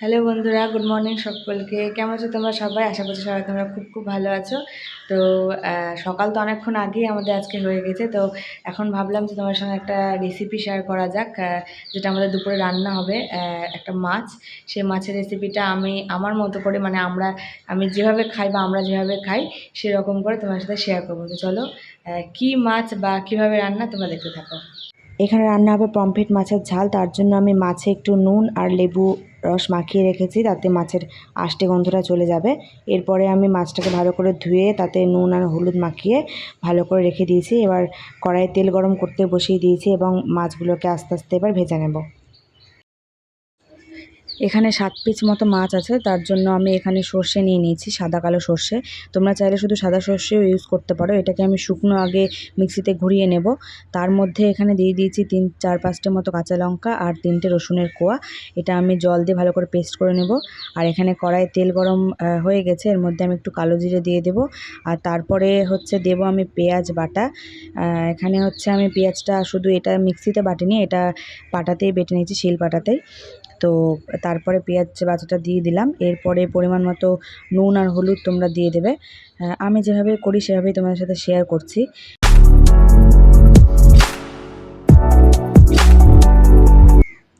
Hello বন্ধুরা, good morning সকলকে। কেমন আছো তোমরা সবাই? আশা করছি সবাই তোমরা খুব খুব ভালো আছো। তো সকাল তো অনেকক্ষণ আগেই আমাদের আজকে হয়ে গেছে। তো, এখন ভাবলাম যে তোমার সঙ্গে একটা রেসিপি শেয়ার করা যাক যেটা আমাদের দুপুরে রান্না হবে একটা মাছ। সেই মাছের রেসিপিটা আমি, আমার মতো করে মানে আমরা, আমি যেভাবে খাই বা আমরা যেভাবে খাই, সেরকম করে তোমার সাথে শেয়ার করব। তো চলো কী মাছ বা কীভাবে রান্না তোমরা দেখতে থাকো। এখানে রান্না হবে পমফ্রেট মাছের ঝাল। তার জন্য আমি মাছে একটু নুন আর লেবু রস মাখিয়ে রেখেছি, তাতে মাছের আষ্টে গন্ধটা চলে যাবে। এরপরে আমি মাছটাকে ভালো করে ধুয়ে, তাতে নুন আর হলুদ মাখিয়ে ভালো করে রেখে দিয়েছি। এবার কড়াইয়ে তেল গরম করতে বসিয়ে দিয়েছি এবং মাছগুলোকে আস্তে আস্তে এবার ভেজে নেব। এখানে সাত পিস মতো মাছ আছে, তার জন্য আমি এখানে সর্ষে নিয়ে নিয়েছি, সাদা কালো সর্ষে। তোমরা চাইলে শুধু সাদা সর্ষেও ইউজ করতে পারো, এটাকে আমি শুকনো আগে মিক্সিতে ঘুরিয়ে নেব। তার মধ্যে এখানে দিয়ে দিয়েছি তিন, চার, পাঁচটা মতো কাঁচা লঙ্কা আর তিনটে রসুনের কোয়া। এটা আমি জল দিয়ে ভালো করে পেস্ট করে নেব। আর এখানে কড়াইয়ে তেল গরম হয়ে গেছে, এর মধ্যে আমি একটু কালো জিরে দিয়ে দেব। আর তারপরে হচ্ছে দেব আমি পেঁয়াজ বাটা। এখানে হচ্ছে আমি পেঁয়াজটা শুধু এটা মিক্সিতে বাটিনি, এটা পাটাতেই বেটে নিয়েছি, শিল পাটাতেই। তো তারপরে পেঁয়াজ বাটাটা দিয়ে দিলাম। এরপরে পরিমাণ মতো নুন আর হলুদ তোমরা দিয়ে দেবে। আমি যেভাবে করি সেভাবেই তোমাদের সাথে শেয়ার করছি।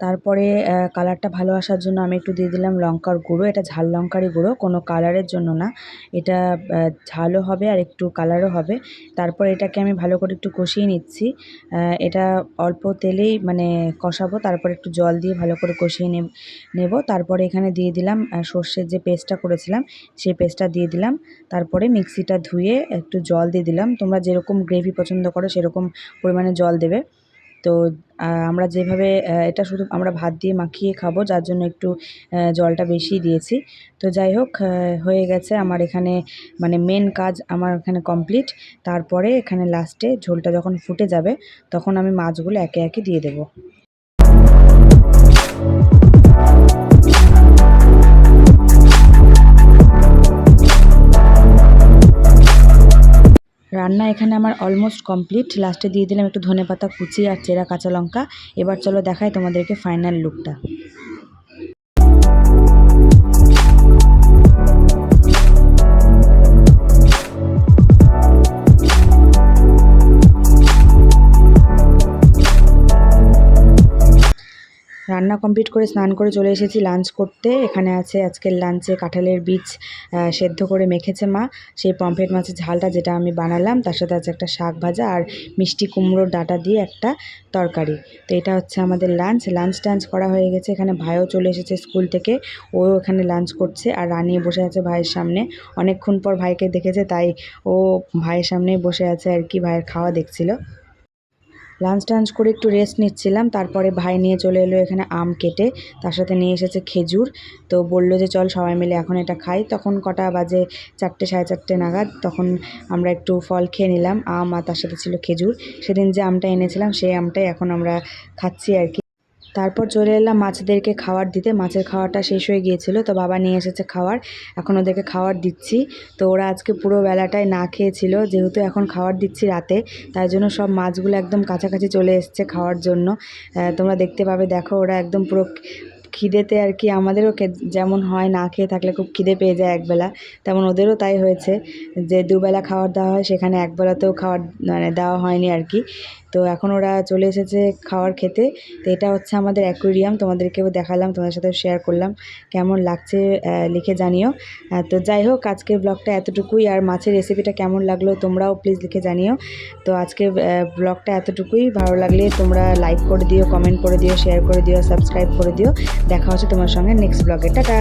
তারপরে কালারটা ভালো আসার জন্য আমি একটু দিয়ে দিলাম লঙ্কার গুঁড়ো। এটা ঝাল লঙ্কারই গুঁড়ো, কোনো কালারের জন্য না। এটা ঝালও হবে আর একটু কালারও হবে। তারপর এটাকে আমি ভালো করে একটু কষিয়ে নিচ্ছি। এটা অল্প তেলেই মানে কষাবো, তারপর একটু জল দিয়ে ভালো করে কষিয়ে নেব তারপরে এখানে দিয়ে দিলাম সর্ষের যে পেস্টটা করেছিলাম, সেই পেস্টটা দিয়ে দিলাম। তারপরে মিক্সিটা ধুয়ে একটু জল দিয়ে দিলাম। তোমরা যেরকম গ্রেভি পছন্দ করো, সেরকম পরিমাণে জল দেবে। তো আমরা যেভাবে এটা শুধু আমরা ভাত দিয়ে মাখিয়ে খাব, যার জন্য একটু জলটা বেশি দিয়েছি। তো যাই হোক হয়ে গেছে আমার এখানে মানে মেন কাজ আমার এখানে কমপ্লিট তারপরে এখানে লাস্টে ঝোলটা যখন ফুটে যাবে, তখন আমি মাছগুলো একে একে দিয়ে দেবো। এখানে আমার অলমোস্ট কমপ্লিট লাস্টে দিয়ে দিলাম একটু ধনে পাতা কুচি আর চেরা কাঁচা লঙ্কা। এবার চলো দেখাই তোমাদেরকে ফাইনাল লুকটা রান্না কমপ্লিট করে স্নান করে চলে এসেছি লাঞ্চ করতে। এখানে আছে আজকের লাঞ্চে কাঁঠালের বীজ সেদ্ধ করে মেখেছে মা। সেই পমফ্রেট মাছের ঝালটা যেটা আমি বানালাম, তার সাথে আছে একটা শাক ভাজা আর মিষ্টি কুমড়োর ডাঁটা দিয়ে একটা তরকারি। তো এটা হচ্ছে আমাদের লাঞ্চ লাঞ্চ টাঞ্চ করা হয়ে গেছে। এখানে ভাইও চলে এসেছে স্কুল থেকে। ও এখানে লাঞ্চ করছে আর রানী বসে আছে ভাইয়ের সামনে। অনেকক্ষণ পর ভাইকে দেখেছে, তাই ও ভাইয়ের সামনেই বসে আছে আর কি, ভাইয়ের খাওয়া দেখছিল। লাঞ্চ টাঞ্চ করে একটু রেস্ট নিচ্ছিলাম, তারপরে ভাই নিয়ে চলে এলো এখানে আম কেটে, তার সাথে নিয়ে এসেছে খেজুর। তো বলল যে, চল সবাই মিলে এখন এটা খাই। তখন কটা বাজে চারটে, সাড়ে চারটে নাগাদ, তখন আমরা একটু ফল খেয়ে নিলাম, আম আর তার সাথে ছিল খেজুর। সেদিন যে আমটা এনেছিলাম, সেই আমটাই এখন আমরা খাচ্ছি আর কি। তারপর চলে এলাম মাছদেরকে খাবার দিতে। মাছের খাওয়াটা শেষ হয়ে গিয়েছিল, তো বাবা নিয়ে এসেছে খাওয়ার। এখন ওদেরকে খাওয়ার দিচ্ছি। তো ওরা আজকে পুরো বেলাটায় না খেয়েছিল, যেহেতু এখন খাওয়ার দিচ্ছি রাতে। তাই জন্য সব মাছগুলো একদম কাছাকাছি চলে এসছে খাওয়ার জন্য। তোমরা দেখতে পাবে, দেখো ওরা একদম পুরো খিদেতে আর কি আমাদেরও যেমন হয় না খেয়ে থাকলে খুব খিদে পেয়ে যায় একবেলা। তেমন ওদেরও তাই হয়েছে যে দুবেলা খাবার দেওয়া হয়, সেখানে একবেলাতেও খাবার মানে দেওয়া হয়নি আর কি। তো এখন ওরা চলে এসেছে খাবার খেতে। তো এটা হচ্ছে আমাদের অ্যাকুয়ারিয়াম তোমাদেরকেও দেখালাম, তোমাদের সাথে শেয়ার করলাম। কেমন লাগছে লিখে জানিও। তো যাই হোক, আজকের ব্লগটা এতটুকুই। আর মাছের রেসিপিটা কেমন লাগল তোমরাও প্লিজ লিখে জানিও। তো আজকের ব্লগটা এতটুকুই। ভালো লাগলে তোমরা লাইক করে দিও কমেন্ট করে দিও শেয়ার করে দিও সাবস্ক্রাইব করে দিও। দেখা হচ্ছে তোমার সঙ্গে নেক্সট ব্লগে টাটা!